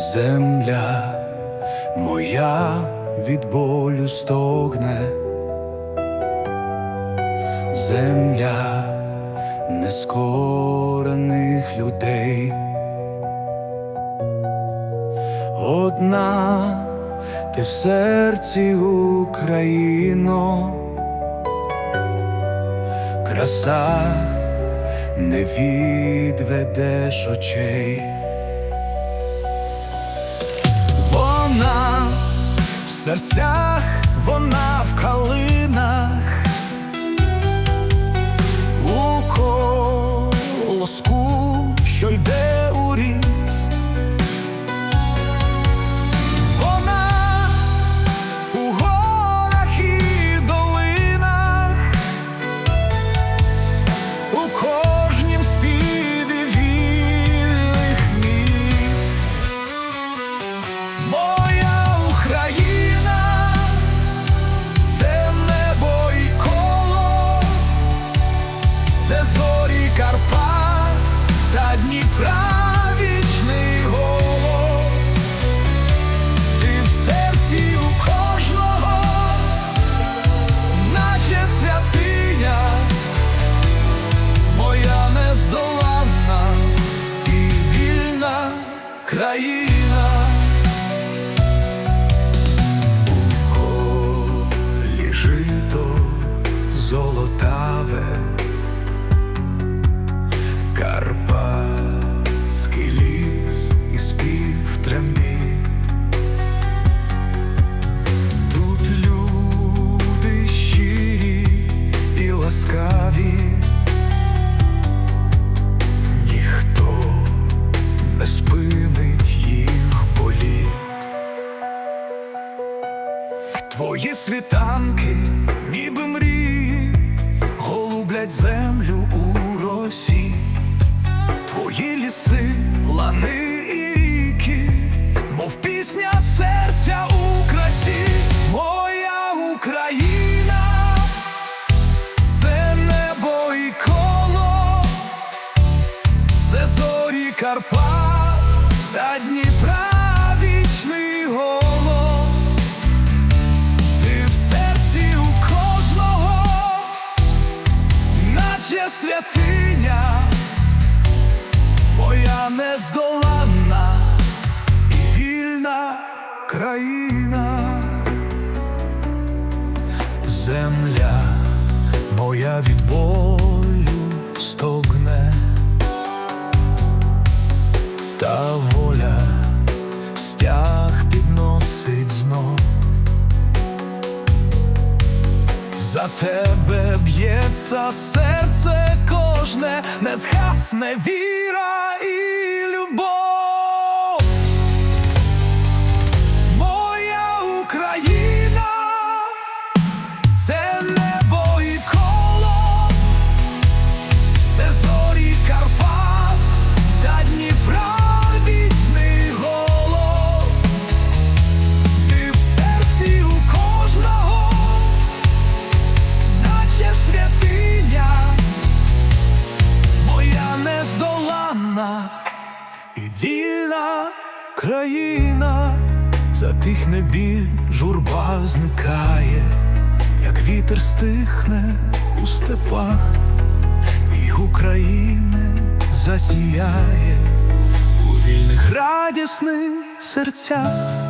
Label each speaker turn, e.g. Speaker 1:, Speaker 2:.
Speaker 1: Земля моя від болю стогне, земля нескорених людей. Одна ти в серці Україно, краса не відведеш очей. Серцях, вона в країна. Полі жито золотаве, Твої світанки, ніби мрії, голублять землю у росі. Твої ліси, лани і ріки, мов пісня серця у красі. Моя Україна, це небо і колос, це зорі Карпат та Дніпра земля моя від болю стогне, та воля стяг підносить знов. За тебе б'ється серце кожне, не згасне віра і любов. Країна, затихне біль, журба зникає, як вітер стихне у степах, і України засіяє у вільних радісних серцях.